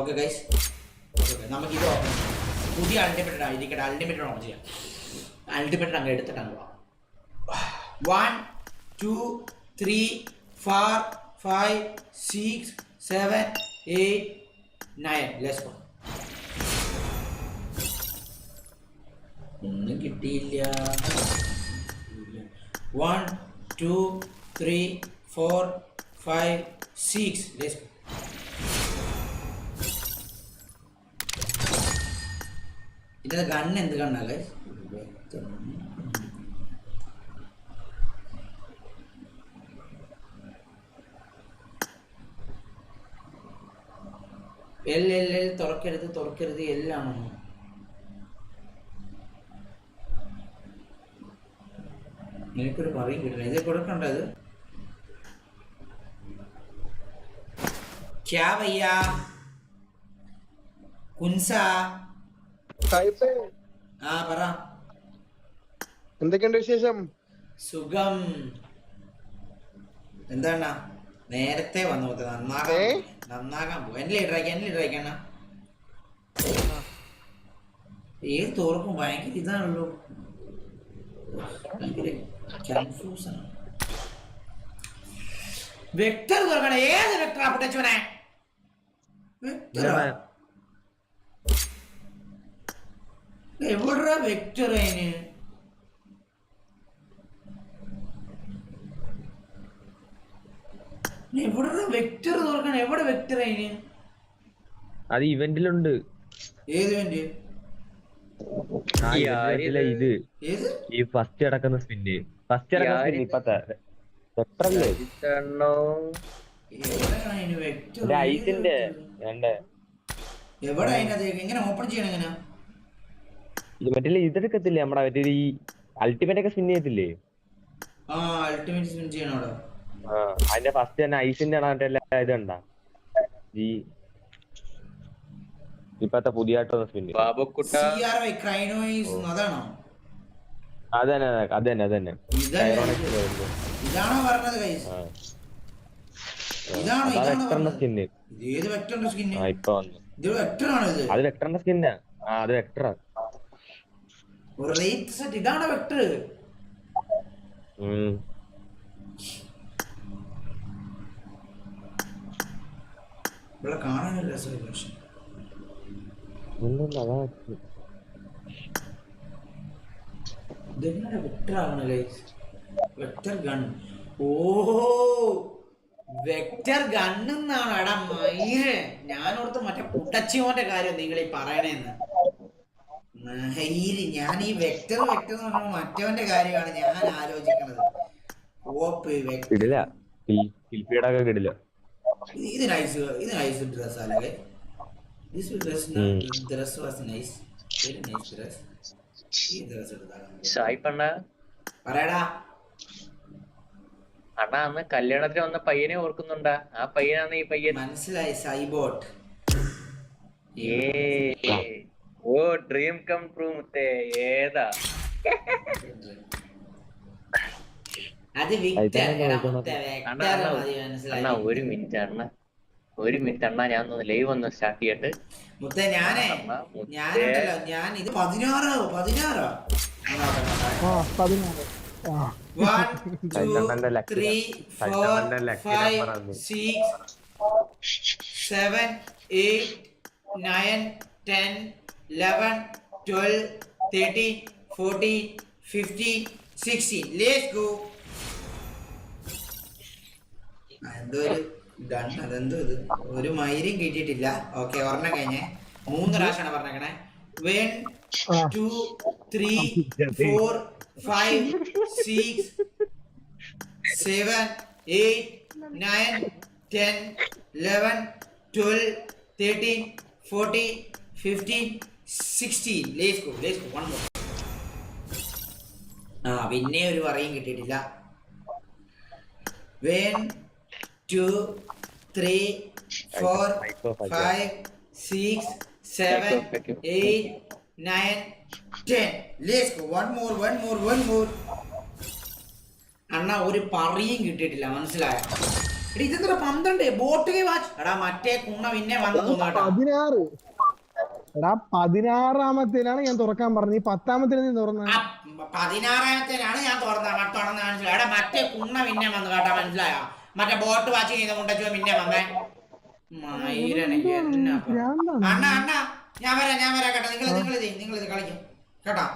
Okay guys okay നമുക്ക് ഇത് open പുതിയ അൾട്ടിമേറ്റഡ് ആയിരിക്കട്ടെ അൾട്ടിമേറ്റഡ് ഓപ്പൺ ചെയ്യാം. അൾട്ടിമേറ്റഡ് അങ്ങ് എടുത്തിട്ട് അങ്ങ് പോവാം. One two three four five six seven eight nine let's go ഒന്നും കിട്ടിയില്ല. One two three four five six let's ഇതിന്റെ ഗണ്ണ് എന്ത് കണ്ണല്ലേ? എൽ എൽ എൽ തുറക്കരുത് തുറക്കരുത് എല്ലാണോ എനിക്കൊരു പറയും കിട്ടില്ല ഇത് കൊടുക്കണ്ടത് ക്യാ ഭയ്യ കുൻസ? ആ പറ. എന്തൊക്കെയുണ്ട് വിശേഷം? സുഖം. എന്താണ്? നേരത്തെ വന്നു പോത്തെ. നന്നാകാൻ? നന്നാകാൻ പോകും എന്നെ ലീഡർ ആക്കി എന്നെ ലീഡർ ആക്കണ ഏത് തോർക്കും ഭയങ്കര ഇതാണല്ലോ. ഭയങ്കര കൺഫ്യൂസ് ആണ് വെക്ടർ തുറക്കണ. ഏത് വെക്ടറാ പൊട്ടച്ചവനെ? വെക്ടറാ? എവിടാ വെക്റ്റർ അതിന് എവിടെ വെക്ടർ തുറക്കണം എവിടെ വെക്റ്റർ അതിന് അത് ഇവന്റിലുണ്ട്. ഏത് ഇവന്റ്? ഇത്. ഏത്? ഈ ഫസ്റ്റ് കിടക്കുന്ന സ്പിന്ന്. ഫസ്റ്റ് കിടക്കുന്ന ആര്യത്? ഇപ്പത്തെ. ഒരു ഐസിന്റെ വേണ്ട എവിടെ അതിനകത്ത് എങ്ങനെ ഓപ്പൺ ചെയ്യണം എങ്ങനെ ഇത് മറ്റേ ഇതെടുക്കത്തില്ലേ നമ്മടെ മറ്റേ ഈ അൾട്ടിമേറ്റ് ഒക്കെ സ്പിൻ ചെയ്യത്തില്ലേ? ആ അൾട്ടിമേറ്റ് സ്പിൻ ചെയ്യണം അവിടെ. ആ അതിന്റെ ഫസ്റ്റ് തന്നെ ഐസിന്റെ മറ്റേ ഇത് ഉണ്ടാ ഈ ഇപ്പത്തെ പുതിയതായിട്ട് വന്ന സ്പിന്ന് ബാബുക്കുട്ട അതാണോ? അതന്നെ അതന്നെ അതന്നെ. ഇതാണോ. പറഞ്ഞത്. ഇതാണോ ഇതാണോ ഇത് ഏത് വെക്ടറിന്റെ സ്കിന്ന് ആ ഇപ്പൊ വന്നു. ഇത് ഇത്? അത് വെക്ടറിന്റെ സ്കിന്നാ ആ. അത് വെക്ടറാ ഒരു റേറ്റ് സെറ്റ് ഇതാണ് വെക്ടർ ഇവിടെ കാണാനല്ല രസമില്ല പക്ഷെ. ഇതെങ്ങനെ വെക്ടർ ആവണ ഗൈസ് വെക്ടർ ഗൺ ഓ വെക്ടർ ഗണ്ണെന്നാണ് എടാ മയിര് ഞാനോർത്ത് മറ്റേ പുട്ടച്ചിയോന്റെ കാര്യം നിങ്ങൾ ഈ പറയണേന്ന്. മയിര് ഞാൻ ഈ വെക്ടർ വെക്ടർ എന്ന് മറ്റവന്റെ കാര്യമാണ് ഞാൻ ആലോചിക്കുന്നത് ഓപ്പ് ഒക്കെ കിടില. ഇത് നൈസ് ഇത് നൈസ് ഡ്രസ് അല്ലേ? This dress was nice very nice dress ഈ ഡ്രസ് എടുത്താൽ സായിപ്പണ്ണ പറയടാ. അണ്ണാ അന്ന് കല്യാണത്തിന് വന്ന പയ്യനെ ഓർക്കുന്നുണ്ടാ? ആ പയ്യനാണ് ഈ പയ്യൻ. മനസ്സിലായി സൈബോട്ട്. ഏ ഡ്രീം കം ട്രൂ മുത്തേ. ഏതാ? അത് അണ്ണാ ഒരു മിനിറ്റ് അണ്ണ. ഒരു മിനിറ്റ് അണ്ണാ ഞാൻ ഒന്ന് ലൈവ് ഒന്ന് സ്റ്റാർട്ട് ചെയ്യട്ടെ. മുത്തേ ഞാനേ ഞാനുണ്ടല്ലോ ഞാൻ ഇത് പതിനാറോ പതിനാറോ? One two. Three four five. Six seven eight nine ten eleven twelve thirteen fourteen fifteen sixteen let's go എന്തോ ഒരു ഗൺ അതെന്തോ ഇത്? ഒരു മൈരും കിട്ടിയിട്ടില്ല. ഓക്കെ ഒരെണ്ണം കഴിഞ്ഞേ. മൂന്ന് പ്രാവശ്യമാണ് പറഞ്ഞേക്കണേ. One two three four five six seven eight nine ten eleven twelve thirteen fourteen fifteen sixteen let's go let's go one more ആ പിന്നെ ഒരു പറയും കിട്ടിയിട്ടില്ല. One two three four five six seven eight nine ten let's go one more one more one more അണ്ണ ഒരു പറയും കിട്ടിയിട്ടില്ല. മനസ്സിലായോ? എടി ഇതെന്താ പന്ത്രണ്ട്? Boat watch. എടാ മറ്റേ കുണ്ണ പിന്നെ വന്നു തോന്നാട്ടോ എടാ പതിനാറാമത്തേനാണ് ഞാൻ തുറക്കാൻ പറഞ്ഞത്. ഈ പത്താമത്തിന് നീ തുറന്ന. പതിനാറാമത്തേനാണ് ഞാൻ തുറന്ന. തുറന്ന മനസ്സിലായി എടാ മറ്റേ കുണ്ണ പിന്നെ വന്നു കേട്ടാ മനസ്സിലായോ? മറ്റേ ബോട്ട് വാച്ച് ചെയ്ത കൊണ്ടോ പിന്നെ വന്നേ. അണ്ണ അണ്ണ ഞാൻ വരാം ഞാൻ വരാം കേട്ടോ. നിങ്ങൾ നിങ്ങൾ നിങ്ങൾ ഇത് കളിക്കും. കേട്ടോ?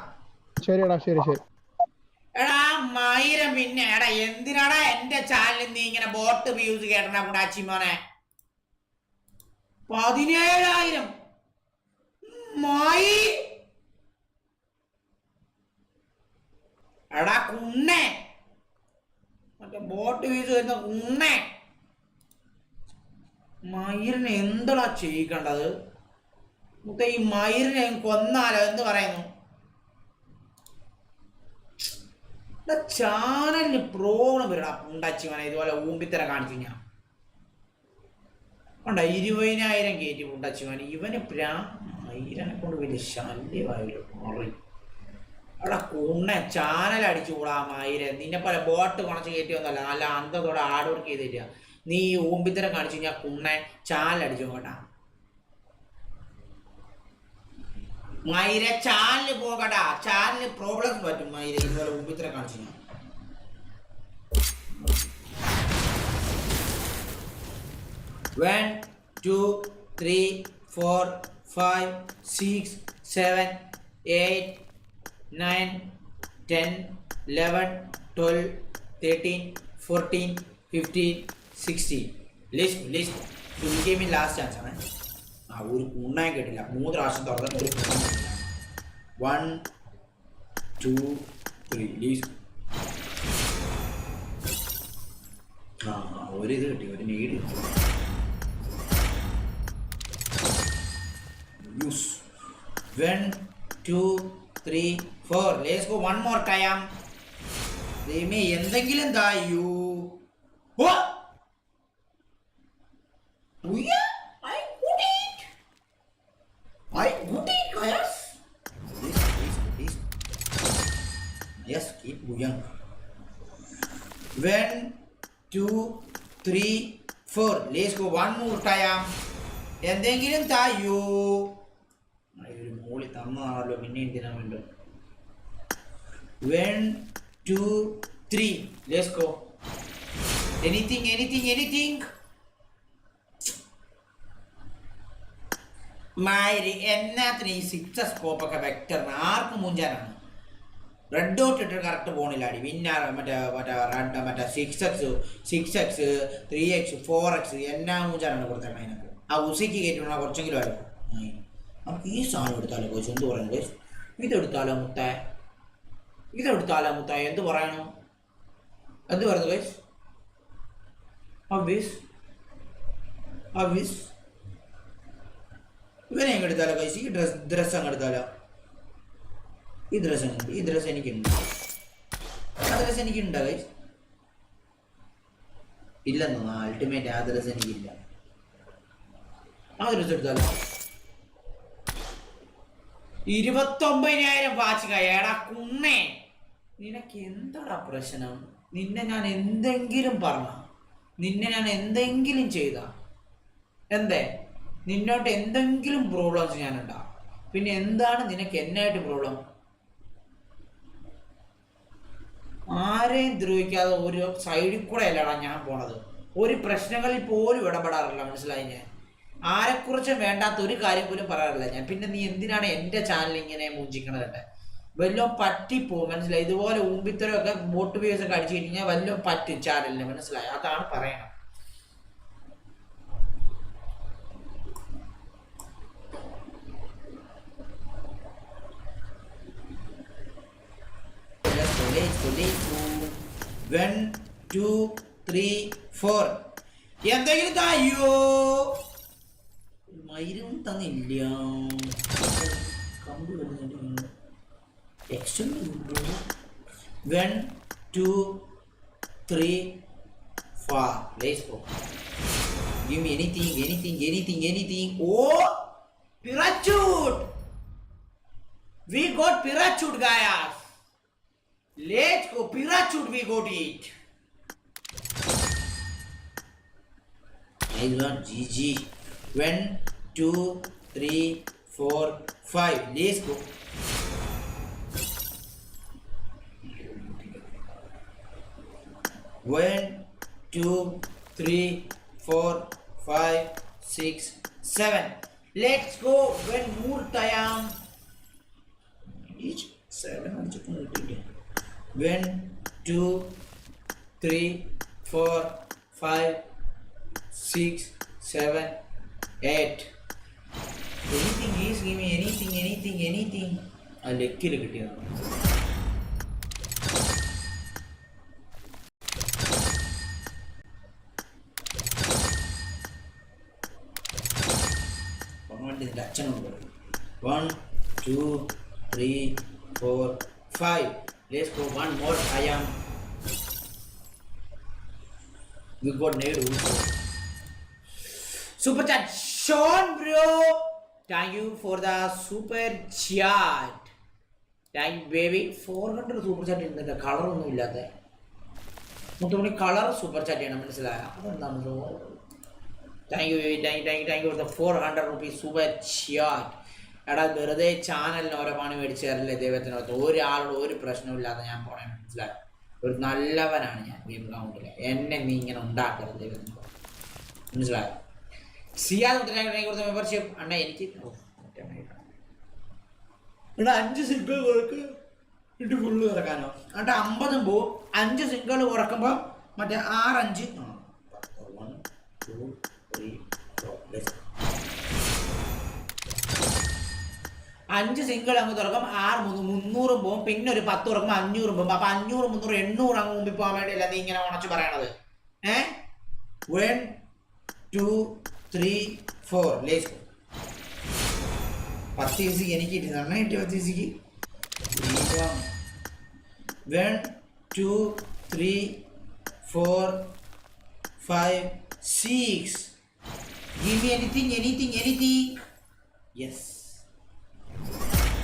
ശരിടാ ശരി ശരി. എടാ മയിരം പിന്നെ എടാ എന്തിനാടാ എന്റെ ചാനലിൽ നീ ഇങ്ങനെ ബോട്ട് വ്യൂസ് കേട്ടണ കൂടാച്ചി മോനെ? പതിനേഴായിരം. മായി. എടാ കുണ്ണേ. മറ്റേ ബോട്ട് വീസ് വരുന്ന കുണ്ണേ. മയിലിനെ എന്തടാ ചെയ്യിക്കേണ്ടത്? മുത്ത ഈ മയിലിനെ കൊന്നാലോ? എന്ത് പറയുന്നു? ചാനലിന് പ്രോബ്ലം വരടാ പുണ്ടച്ചിവനെ ഇതുപോലെ ഊമ്പിത്തര കാണിച്ചു ഞാൻ ഉണ്ട ഇരുപതിനായിരം കയറ്റി പുണ്ടച്ചിവൻ ഇവന് പ്രായിരനെ കൊണ്ട് വലിയ ശല്യമായല്ലോ മുറി. അവിടെ കുണ്ണ ചാനൽ അടിച്ചു കൂടാ മയിരെ നിന്നെ പോലെ ബോട്ട് കുണച്ച് കയറ്റി വന്നല്ല നല്ല അന്തത്തോടെ ആട് വർക്ക് ചെയ്തില്ല നീ ഊമ്പിത്തരം കാണിച്ചു കഴിഞ്ഞാൽ കുണ്ണെ ചാനൽ പോകട്ടാ കേട്ടാ മയിര ചാനൽ പോകടാ ചാനൽ പ്രോബ്ലം പറ്റും മയിര ഇതുപോലെ ഊമ്പിത്തരം കാണിച്ചു ഞാൻ one two three four five six seven eight nine ten eleven twelve thirteen fourteen fifteen sixteen list list ഗെയിമിൽ ലാസ്റ്റ് ചാൻസ് ആണ്. ആ ഒരു കുണ്ണാൻ കേട്ടില്ല. മൂന്ന് പ്രാവശ്യം തുറന്നിട്ട് ഒരു കുണ്ണാൻ കിട്ടില്ല. വൺ ടു ത്രീ ആ ആ, ഒരു ഇത് കിട്ടി. ഒരു നീഡ് കിട്ടി. Use one two three four let's go one more time ദൈവമേ എന്തെങ്കിലും തായൂ ഓ ഉയ്യ, I got it. I got it, guys. Please, please, please. Yes, keep going. One, two, three, four. Let's go one more time. എന്തെങ്കിലും തായൂ ആ, ഒരു തന്നതാണല്ലോ പിന്നെ എന്തിനാ വേണ്ടത് one two three let's go anything anything anything മാരി എന്നാത്തിന് ഈ സിക്സ് സ്കോപ്പ് ഒക്കെ വെക്ടറിന് ആർക്കും മുഞ്ചാനാണ്. റെഡ് ഡോട്ട് ഇട്ട് കറക്റ്റ് പോണില്ലാടി. വിന്നാർ മറ്റേ മറ്റേ റെഡ് മറ്റേ six x six x three x four x എന്നാ മൂഞ്ചാനാണ് കൊടുത്തേക്കണേ അതിനൊക്കെ ആ ഉസിക്ക് കയറ്റുന്ന കുറച്ചെങ്കിലും ആയിരുന്നു. നമുക്ക് ഈ സാധനം എടുത്താലോ കോച്ച്? എന്ത് പറയുന്നത് കോച്ച്? ഇതെടുത്താലോ മുത്തായ ഇതെടുത്താലോ മുത്തായ എന്ത് പറയണോ? എന്ത് പറയുന്നു കോച്ച്? അബീസ് അബീസ് ഇവനെ അങ്ങ് എടുത്താലോ കോച്ച്? ഈ ഡ്രസ് ഡ്രസ് അങ്ങ് എടുത്താലോ? ഈ ഡ്രസ് ഉണ്ട് ഈ ഡ്രസ് എനിക്കുണ്ട്. ആ ഡ്രസ് എനിക്കുണ്ടോ കോച്ച്? ഇല്ലെന്നോ അൾട്ടിമേറ്റ് ആ ഡ്രസ് എനിക്കില്ല. ആ ഡ്രസ് എടുത്താലോ? ഇരുപത്തൊമ്പതിനായിരം വാച്ച് എടാ കുണ്ണേ നിനക്ക് എന്താടാ പ്രശ്നം? നിന്നെ ഞാൻ എന്തെങ്കിലും പറഞ്ഞ നിന്നെ ഞാൻ എന്തെങ്കിലും ചെയ്ത എന്തേ? നിന്നോട്ട് എന്തെങ്കിലും പ്രോബ്ലംസ് ഞാനുണ്ടാ. പിന്നെ എന്താണ് നിനക്ക് എന്നായിട്ട് പ്രോബ്ലം ആരെയും ദ്രോഹിക്കാതെ ഒരു സൈഡിൽ കൂടെ അല്ലടാ ഞാൻ പോണത്. ഒരു പ്രശ്നങ്ങളിൽ പോലും ഇടപെടാറില്ല മനസ്സിലായി ഞാൻ ആരെക്കുറിച്ചും വേണ്ടാത്ത ഒരു കാര്യം പോലും പറയാറില്ല. ഞാൻ പിന്നെ നീ എന്തിനാണ് എന്റെ ചാനൽ ഇങ്ങനെ മൂഞ്ചിക്കണത് വല്ലതും പറ്റിപ്പോ മനസ്സിലായി? ഇതുപോലെ ഊമ്പിത്തരമൊക്കെ ബോട്ട് വ്യൂസ് ഒക്കെ അടിച്ചു കഴിഞ്ഞാൽ വല്ലതും പറ്റും ചാനലിന് മനസ്സിലായി? അതാണ് പറയണം. One, two, three, four. എന്തെങ്കിലും തായോ? മയിലും തന്നില്ല കമ്പ് വരുന്നുണ്ട് one two three four let's go Give me anything, anything, anything, anything. Oh, parachute! We got parachute, guys. Let's go, parachute. We got it. Nice one. GG. One, two, three, four, five. Let's go. One, two, three, four, five, six, seven. Let's go. When Murtayam each seven When two, three, four, five, six, seven, eight. Anything is give me anything, anything, anything. ആ ലെക്കിൽ കിട്ടിയതാണ് വേണ്ടി നിന്റെ അച്ഛനോട് പറയും one two three four five let's go one more I am We got nailed also. Super you for the the super chat. Thank baby. 400 super chat ഇരുന്നില്ല കളറൊന്നും ഇല്ലാത്ത മുത്തുമണി colour super chat ചെയ്യണം മനസ്സിലായ? അതെന്താണ് thank you thank thank thank you for the four hundred rupees super chat എടാ വെറുതെ ചാനലിന് ഓരോ പണി മേടിച്ച് തരല്ലേ ദൈവത്തിനകത്ത്? ഒരാളോട് ഒരു പ്രശ്നമില്ലാതെ ഞാൻ പോണേ മനസ്സിലായി? ഒരു നല്ലവനാണ് ഞാൻ ഗെയിം ഗ്രൗണ്ടിൽ എന്നെ നീ ഇങ്ങനെ ഉണ്ടാക്കരുത് ദൈവത്തിന് മനസ്സിലായോ? മുത്തനായി കൊടുത്ത മെമ്പർഷിപ്പ് അണ്ണ എനിക്ക് അഞ്ച് സിംഗിൾ ഇട്ട് ഫുള്ള് ഇറക്കാനോ എന്നിട്ട് അമ്പതും പോവും. അഞ്ച് സിംഗിൾ കുറക്കുമ്പോൾ മറ്റേ ആറഞ്ച് ആ. വൺ ടു ത്രീ ഫോർ അഞ്ച് സിംഗിൾ അങ്ങ് തുറക്കും ആറ് മൂന്ന് മുന്നൂറും പോകും പിന്നെ ഒരു പത്ത് തുറക്കും അഞ്ഞൂറും പോകും അപ്പൊ അഞ്ഞൂറ് മുന്നൂറ് എണ്ണൂറ് അങ്ങ് മുമ്പിൽ പോകാൻ വേണ്ടിയല്ല നീ ഇങ്ങനെ ഉണച്ചു പറയണത്? ഏ? One two three four let's പത്ത് ദിവസം എനിക്ക് കിട്ടി നന്നായി കിട്ടി പത്ത് ദിവസക്ക് one two three four five six give me anything anything anything yes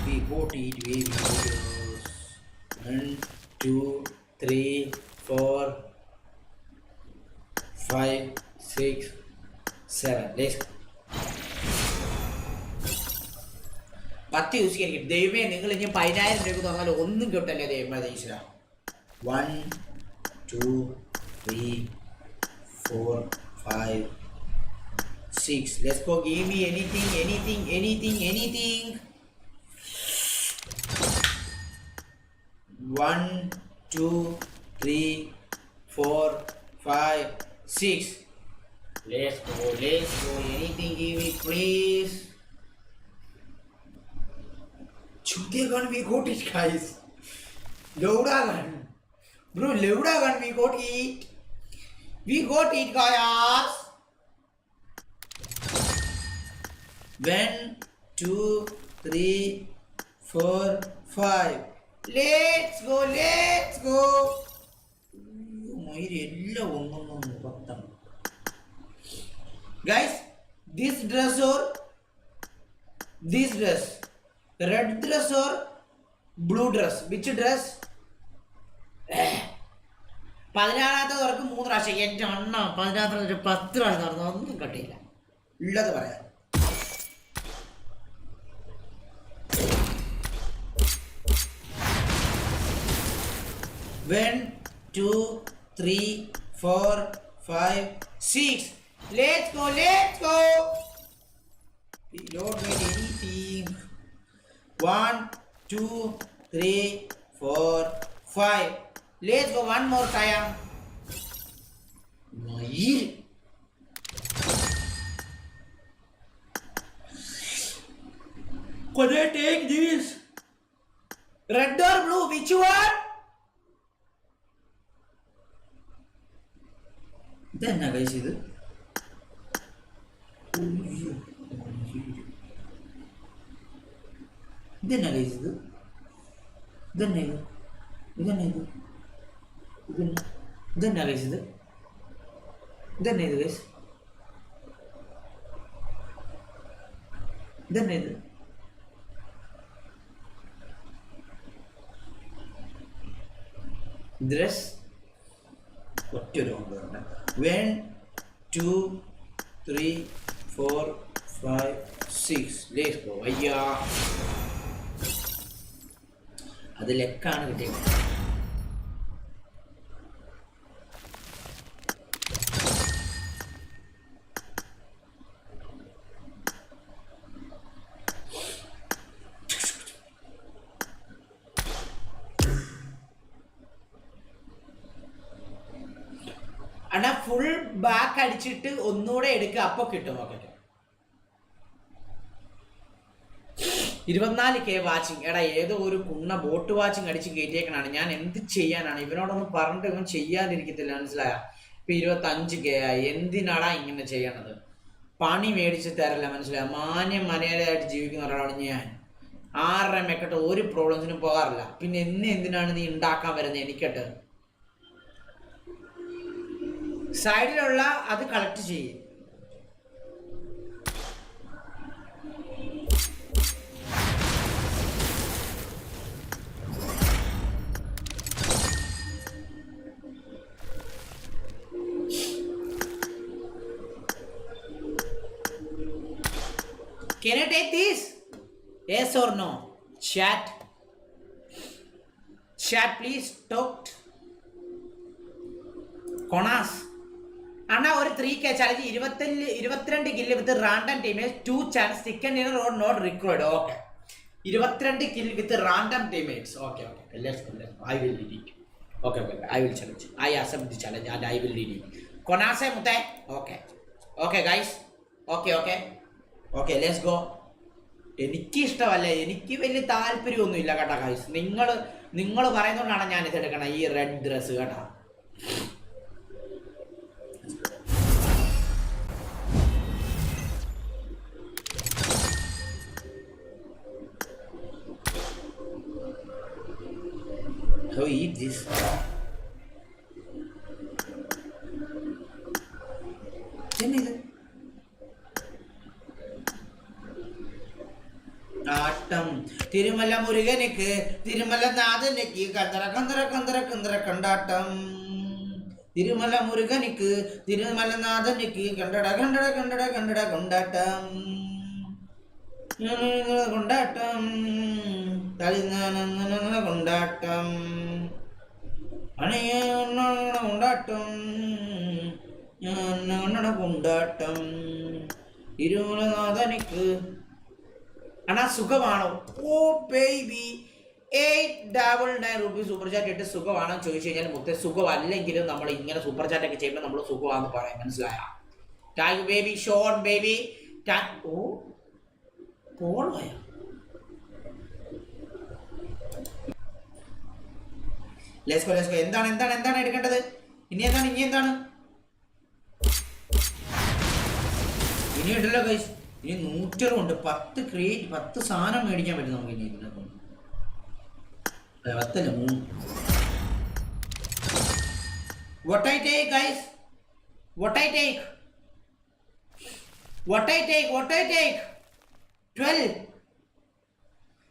we got it baby videos. one two three four five six seven let's go പത്ത് use ചെയ്യാൻ ദൈവമേ നിങ്ങൾ ഇനി പതിനായിരം രൂപ തന്നാൽ ഒന്നും കിട്ടല്ലേ ദൈവമേ ഈശ്വര one two three four five six. Let's go. Give me anything, anything, anything, anything. One, two, three, four, five, six. Let's go, let's go. Anything give me, please. Chute gun we got it, guys. Leuda gun. Bro, Leuda gun we got it. We got it, guys. One, two, three, four, five. Let's go, let's go. ಮೈರಿ ಎಲ್ಲ ಒಮ್ಮೆ guys this dress or this dress? Red dress or blue dress? Which dress? പതിനാറാമത്തെ തുറക്ക് മൂന്ന് പ്രാവശ്യം എന്റെ അണ്ണ പതിനാറാമത്തെ പത്ത് പ്രാവശ്യം തുറന്നു. ഒന്നും കട്ടിയില്ല. ഉള്ളത് പറയാം. One two three four five six. Let's go, let's go. Reload with anything. One, two, three, four, five. Let's go one more time. Nair. Could I take this? Red or blue? Which one? Then, guys, ಇದು ഇതെന്നാ ഇത് ഇതെന്നാ ഇത് ഇതെന്നാ ഇത് ഇതെന്നാ ഇതെന്നാ കഴിച്ച് ഇത് ഇതെന്നാ ഇത് കഴിച്ച് ഇതെന്നാ ഇത് ഡ്രസ് ഒറ്റ ഒരു one two three four five six let's go അയ്യാ. അത് ലെക്കാണ് കിട്ടിയത്. എടുക്കുക അപ്പൊ കിട്ടും ഓക്കെ ഇരുപത്തിനാല് കെ വാച്ചിങ് എടാ ഏതോ ഒരു കുണ്ണ ബോട്ട് വാച്ചിങ് അടിച്ച് കയറ്റിയേക്കണാണ് ഞാൻ എന്ത് ചെയ്യാനാണ്? ഇവനോടൊന്നും പറഞ്ഞിട്ട് ഇവൻ ചെയ്യാതിരിക്കത്തില്ല മനസ്സിലായ? ഇപ്പൊ ഇരുപത്തി അഞ്ച് കെ ആയി. എന്തിനാടാ ഇങ്ങനെ ചെയ്യണത്? പണി മേടിച്ച് തരല്ല മനസ്സിലായ? മാന്യം മര്യാദയായിട്ട് ജീവിക്കുന്ന ഒരാളാണ് ഞാൻ. ആറര മെക്കട്ട് ഒരു പ്രോബ്ലംസിനും പോകാറില്ല. പിന്നെ എന്നെ എന്തിനാണ് നീ ഉണ്ടാക്കാൻ വരുന്നത് എനിക്കട്ട്? സൈഡിലുള്ള അത് കളക്ട് ചെയ്യും. Can I take this? Yes or no? Chat. Chat, please. Talk. കൊണാസ് അണ്ണാ ഒരു ത്രീ കെ ചാലഞ്ച് ഇരുപത്തഞ്ച് ഇരുപത്തിരണ്ട് kill with random teammates two chance chicken dinner or not required okay ഇരുപത്തിരണ്ട് kill with random teammates okay okay I will lead it okay okay I will challenge I accept the challenge and I will lead it കൊണാസെ മുത്തേ okay okay guys okay okay okay let's go എനിക്ക് ഇഷ്ടമല്ല എനിക്ക് വലിയ താല്പര്യമൊന്നുമില്ല കേട്ടോ guys നിങ്ങൾ നിങ്ങൾ പറയുന്നതുകൊണ്ടാണ് ഞാൻ ഇത് എടുക്കണം ഈ റെഡ് ഡ്രസ്സ് കേട്ടോ. How eat this? கொண்டாட்டம் திருமல முருகனுக்கு திருமலநாதனுக்கு கந்தர கந்தர கந்தர கந்தர கொண்டாட்டம். திருமல முருகனுக்கு திருமலநாதனுக்கு கண்டட கண்டட கண்டட கண்டட கொண்டாட்டம். கொண்டாட்டம் தலைநான கொண்டாட்டம் அணைய கொண்டாட்டம் கொண்டாட்டம் திருமலநாதனுக்கு അണ്ണാ സുഖമാണോ? ഓ baby eight double nine rupees super chat ഇട്ട് സുഖമാണോ ചോദിച്ചു കഴിഞ്ഞാൽ മൊത്തം സുഖമല്ലെങ്കിലും നമ്മൾ ഇങ്ങനെ സൂപ്പർ ചാറ്റ് ഒക്കെ ചെയ്യുമ്പോൾ നമ്മൾ സുഖമാണെന്ന് പറയാം. മനസ്സിലായ? Thank you baby Shawn baby ഓ പോണോയ ലെസ്കോ ലെസ്കോ എന്താണ് എന്താണ് എന്താണ് എടുക്കേണ്ടത്? ഇനി എന്താണ് ഇനി എന്താണ്? ഇനി ഉണ്ടല്ലോ ഗൈസ് ഇനി നൂറ്ററുണ്ട് പത്ത് ക്രിയേറ്റ് പത്ത് സാധനം മേടിക്കാൻ പറ്റും നമുക്ക് ഇനി ഇതിനെ കൊണ്ട് പത്തല്ല മൂന്ന് what I take guys? What I take? What I take what I take? 12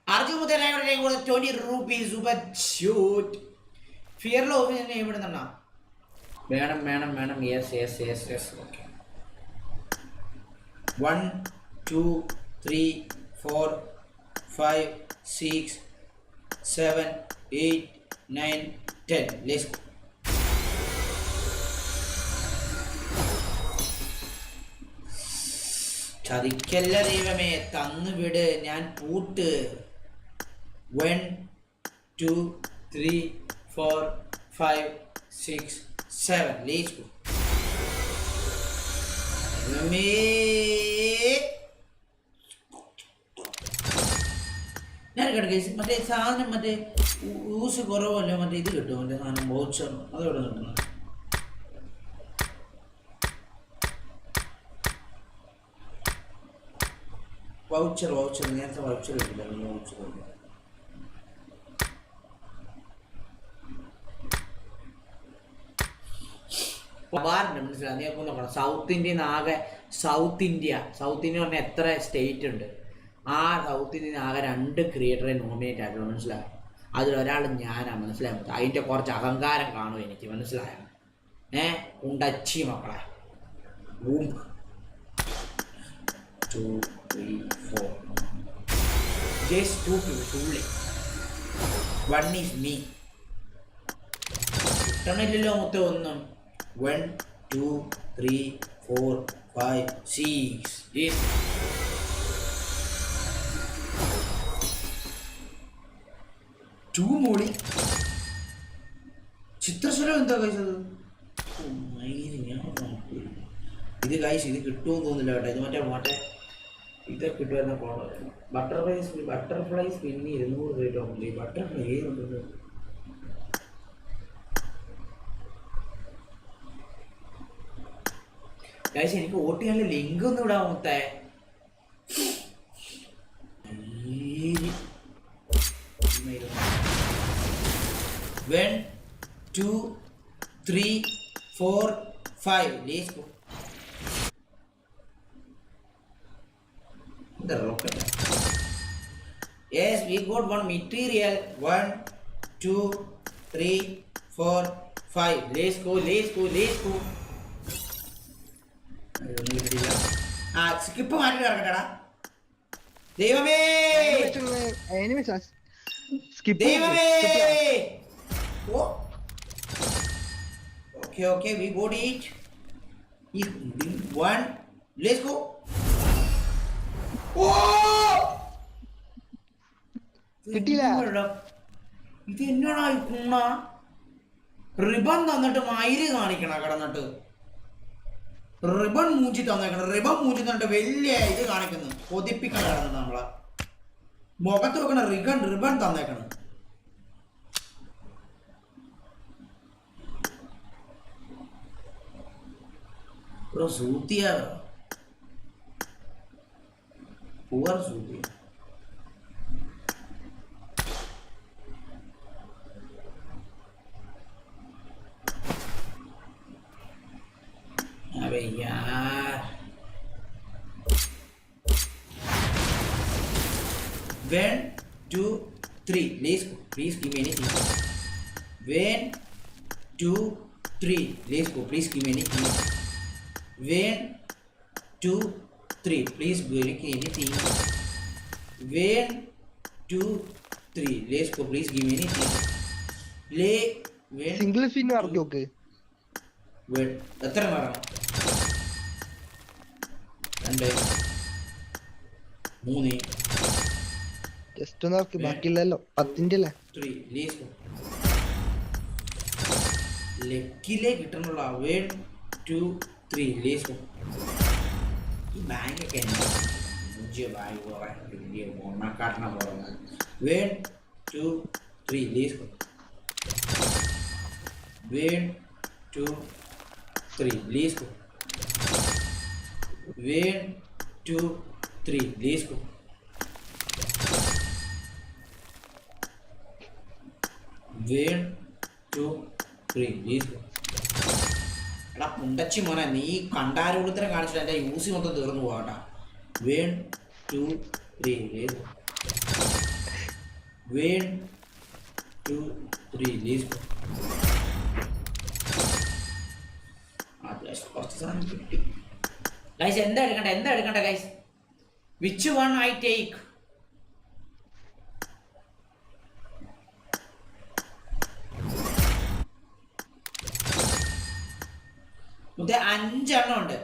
Arjun മുതലായവരുടെ കൂടെ ട്വന്റി റുപ്പീസ് ഷൂട്ട് ഫിയറിലോ ഇവിടെ നിന്നാ വേണം വേണം വേണം. Yes yes yes yes okay one two three four five six seven eight nine ten. Let's ചതിക്കല്ല ദൈവമേ തന്നു വിട്. ഞാൻ പൂട്ട്. One two three four five six seven let's ദൈവമേ ഞാൻ കിടക്കെ മറ്റേ സാധനം മറ്റേ യൂസ് കുറവല്ല മറ്റേ ഇത് കിട്ടും മറ്റേ സാധനം ബോക്സ് അതോടെ കിട്ടുന്നത് വൗച്ചർ വൗച്ചർ നേരത്തെ വൗച്ചർ കിട്ടില്ല. വൗച്ചർ മലബാറിന്റെ മനസ്സിലായി. നീ സൗത്ത് നിന്ന് ആകെ സൗത്ത് ഇന്ത്യ. സൗത്ത് ഇന്ത്യ പറഞ്ഞാൽ എത്ര സ്റ്റേറ്റ് ഉണ്ട്? ആ സൗത്ത് ഇന്ത്യൻ ആകെ രണ്ട് ക്രിയേറ്ററെ നോമിനേറ്റ് ആയിട്ടുള്ളൂ മനസ്സിലായോ? അതിലൊരാൾ ഞാനാണ് മനസ്സിലായോ? അതിന്റെ കുറച്ച് അഹങ്കാരം കാണും എനിക്ക് മനസ്സിലായോ? ഏ? ഉണ്ടച്ചി മക്കളെ. വൺ ഈസ് മീ കിട്ടണില്ലല്ലോ മൊത്തം ഒന്നും. One two three four five six two മോളി ചിത്രശലം എന്താ കഴിച്ചത് ഇത് കഴിച്ച് ഇത് കിട്ടുമെന്ന് തോന്നില്ല കേട്ടോ. ഇത് മറ്റേ മറ്റേ ഇത് കിട്ടുമായിരുന്ന കോണം ബട്ടർഫ്ലൈ ബട്ടർഫ്ലൈ സ്പിന്നി ഇരുന്നൂറ് രൂപ ബട്ടർഫ്ലൈ ഏതുണ്ട് ഗൈസ് എനിക്ക് വോട്ട് ലിങ്ക് ഒന്നും ഇടാൻ മുത്തേ? 3, 4, 5. Listo. The rocket. Yes, we got one material. 1, 2, 3, 4, 5. Let's go, let's go, let's go. ആ സ്കിപ്പ് മാറ്റി കിടക്കട്ടെടാ ദൈവമേ ദൈവമേ ഓ okay okay, we got it. One one. Let's go. കിട്ടിയില്ല. ഇത് എന്നടാ കുണ്ണ റിബൺ തന്നിട്ട് മയിൽ കാണിക്കണ കിടന്നിട്ട് റിബൺ മൂഞ്ചി തന്നേക്കണം റിബൺ മൂഞ്ചി തന്നിട്ട് വലിയ ഇത് കാണിക്കുന്നു കൊതിപ്പിക്കാൻ കിടന്നിട്ട് നമ്മളെ മുഖത്ത് വെക്കണ റിഗൺ റിബൺ തന്നേക്കണം bro zootia poor zootia अबे यार when two three please please give me anything when two three please go please give me anything When two three please give me anything When two three let's go please give me anything Lay. when single spin ഇറക്കി mara word എത്ര പറയണം രണ്ട് മൂന്ന് just ഒന്ന് ഇറക്കി ബാക്കിയില്ലല്ലോ പത്തിന്റെ അല്ലേ ത്രീ ലീസ് ലെക്കിലേ കിട്ടണുള്ള വേൺ ടു ത്രീ ലീസ് ഈ ബാങ്കൊക്കെ എന്നാ മുഞ്ചിയ ബാഗ് കുറെ വലിയ മണ്ണക്കാട്ടിനെ പോലെ one two three let's one two three let's one two three let's one two three let's എടാ പുണ്ടച്ചി മോനെ നീ കണ്ടാരൂടത്തിനെ കാണിച്ചിട്ട് എന്റെ യൂസി മൊത്തം തീർന്നു പോകട്ടാ one two three one two three let's കുറച്ച് സാധനം കിട്ടി. ഗൈസ് എന്താ എടുക്കണ്ട? എന്താ എടുക്കണ്ട guys which one I take മുതേ അഞ്ചെണ്ണം ഉണ്ട്.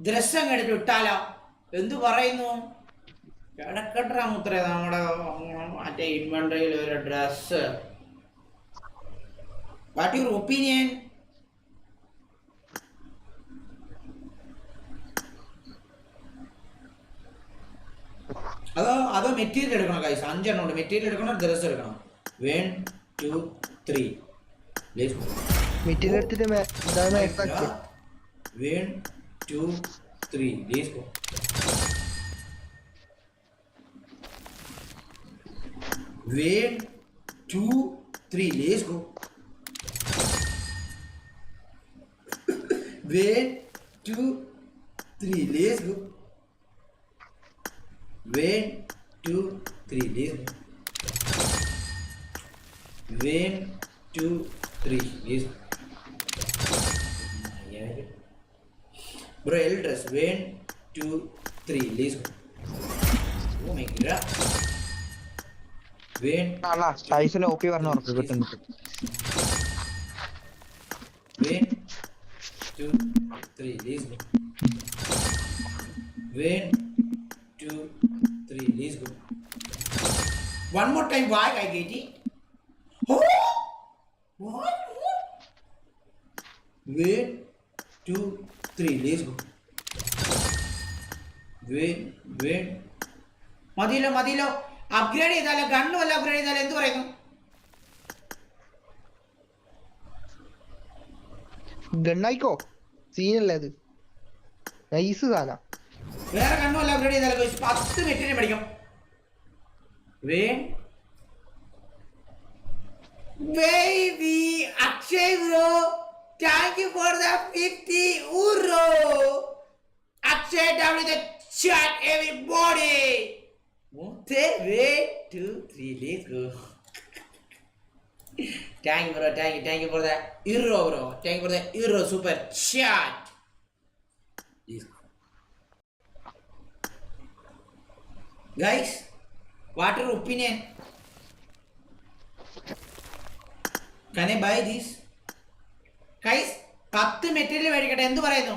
ദൃശ്യം അങ്ങ് എടുത്ത് എന്തു പറയുന്നു? കിടക്കട്ടാ മുത്രേ നമ്മുടെ മറ്റേ ഇൻവെന്ററിയിൽ ഒരു ഡ്രസ് വാട്ട് യുവർ ഒപ്പീനിയൻ അതോ അതോ മെറ്റീരിയൽ എടുക്കണം കൈസ് അഞ്ചെണ്ണം ഉണ്ട്. മെറ്റീരിയൽ എടുക്കണം? ഡ്രസ് എടുക്കണം? വൺ ടു ത്രീ മെറ്റീരിയൽ എടുത്തിട്ട് മേ- ഇതാണ് ഇറക്കി One, two, three. Let's go. One, two, three. Let's go. One, two, three. Let's go. One, two, three. Let's go. One, two, three. Let's go. Bro L dress one two. Let's go. Oh my god. Win, അല്ല സ്റ്റൈസിൽ O P പറഞ്ഞ ഉറപ്പ് കിട്ടും കിട്ടും win, two, three. Let's go. Win, two, three. Let's go. One more time. Why I get it? Oh! What? Go. Win, win. മതിയല്ലോ മതിയല്ലോ upgrade ചെയ്താലോ gun വല്ല upgrade ചെയ്താലോ എന്ത് പറയുന്നു? ഗണ്ണായിക്കോ സീനല്ലേ അത്? നൈസ് സാധന. വേറെ കണ്ണു വല്ല അപ്ഗ്രേഡ് ചെയ്താലോ? പത്ത് മെറ്റിനെ പഠിക്കും. വേ Baby, Akshay bro, thank you for the 50 euro. Akshay down in the chat, everybody. Wait, two, three, let's go. thank you, bro. Thank you, thank you for the euro, bro. Thank you for the euro super chat. Guys, what your opinion? Can I buy this? Guys, പത്ത് material മേടിക്കട്ടെ എന്ത് പറയുന്നു?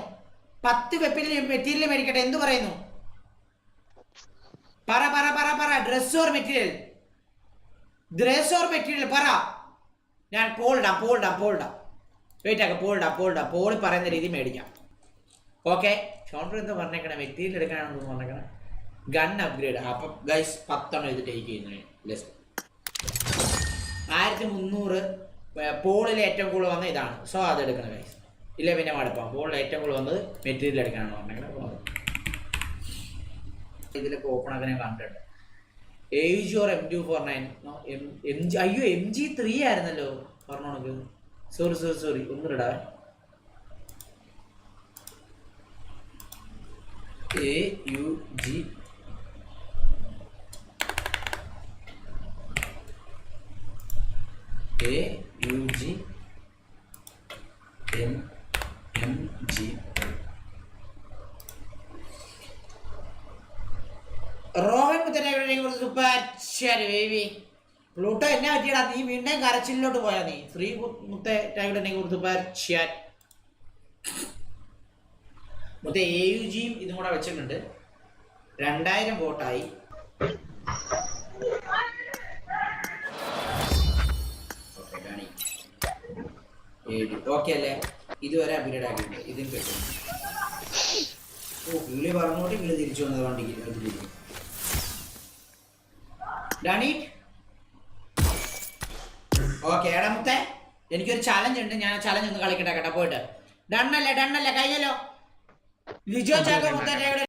പത്ത് വെപ്പിൽ material മേടിക്കട്ടെ എന്ത് പറയുന്നു? പറ പറ പറ പറ dress or material dress or material പറ. ഞാൻ പോൾഡാ പോൾഡാ പോൾഡാ വെയിറ്റ് ആക്കാം പോൾഡാ പോൾഡാ പോളി പറയുന്ന രീതി മേടിക്കാം. ഓക്കെ ഷോണ്ടർ എന്താ പറഞ്ഞേക്കണേ? മെറ്റീരിയൽ എടുക്കാനാണെന്ന് പറഞ്ഞേക്കണേ? ഗൺ അപ്ഗ്രേഡ് അപ്പം ഗൈസ് പത്തെണ്ണം ഇത് ടേക്ക് ചെയ്യുന്നത് ആയിരത്തി മുന്നൂറ് പോളിൽ ഏറ്റവും കൂടുതൽ വന്നത് ഇതാണ്. സോ അത് എടുക്കണം ഗൈസ് ഇല്ല പിന്നെ മടുപ്പാണ് പോളിൽ ഏറ്റവും കൂടുതൽ വന്നത് മെറ്റീരിയൽ എടുക്കാനാണ് പറഞ്ഞത്. ഇതിലൊക്കെ ഓപ്പൺ ആക്കാൻ ഞാൻ കണ്ടിട്ടുണ്ട്. Age or M two four nine M G അയ്യോ എം ജി ത്രീ ആയിരുന്നല്ലോ. പറഞ്ഞോണക്ക് sorry sorry sorry ഒന്നിടാവേ A U G A U G M M G Rohan മുത്തനെ കുറിച്ച് സൂപ്പർ ശരി ബേബി പ്ലൂട്ടോ എന്നെ പറ്റിയടാ? നീ വീണ്ടും കരച്ചിലോട്ട് പോയാ നീ. ശ്രീ മുത്തേ ടൈഗറിനെ കുറിച്ച് സൂപ്പർ ഷ്യാൻ മൊത്തം എ യു ജിയും ഇതും കൂടെ വെച്ചിട്ടുണ്ട്. രണ്ടായിരം വോട്ടായി. ഓക്കെ അല്ലേ? ഇതുവരെ അപ്ഗ്രേഡ് ആക്കിയിട്ടുണ്ട് ഇതും കിട്ടും. ഓ കിളി പറഞ്ഞോട്ട് കിളി തിരിച്ചു വന്നത് വണ്ടിക്ക് ഓക്കെ ഏടാമത്തെ എനിക്കൊരു ചലഞ്ച് ഉണ്ട്. ഞാൻ ചലഞ്ച് ഒന്ന് കളിക്കട്ടെ കേട്ടോ. പോയിട്ട്. ഡണ്ണല്ലേ ഡണ്ണല്ലേ കഴിഞ്ഞല്ലോ ലിജോ ചാക്കോ മുത്തേ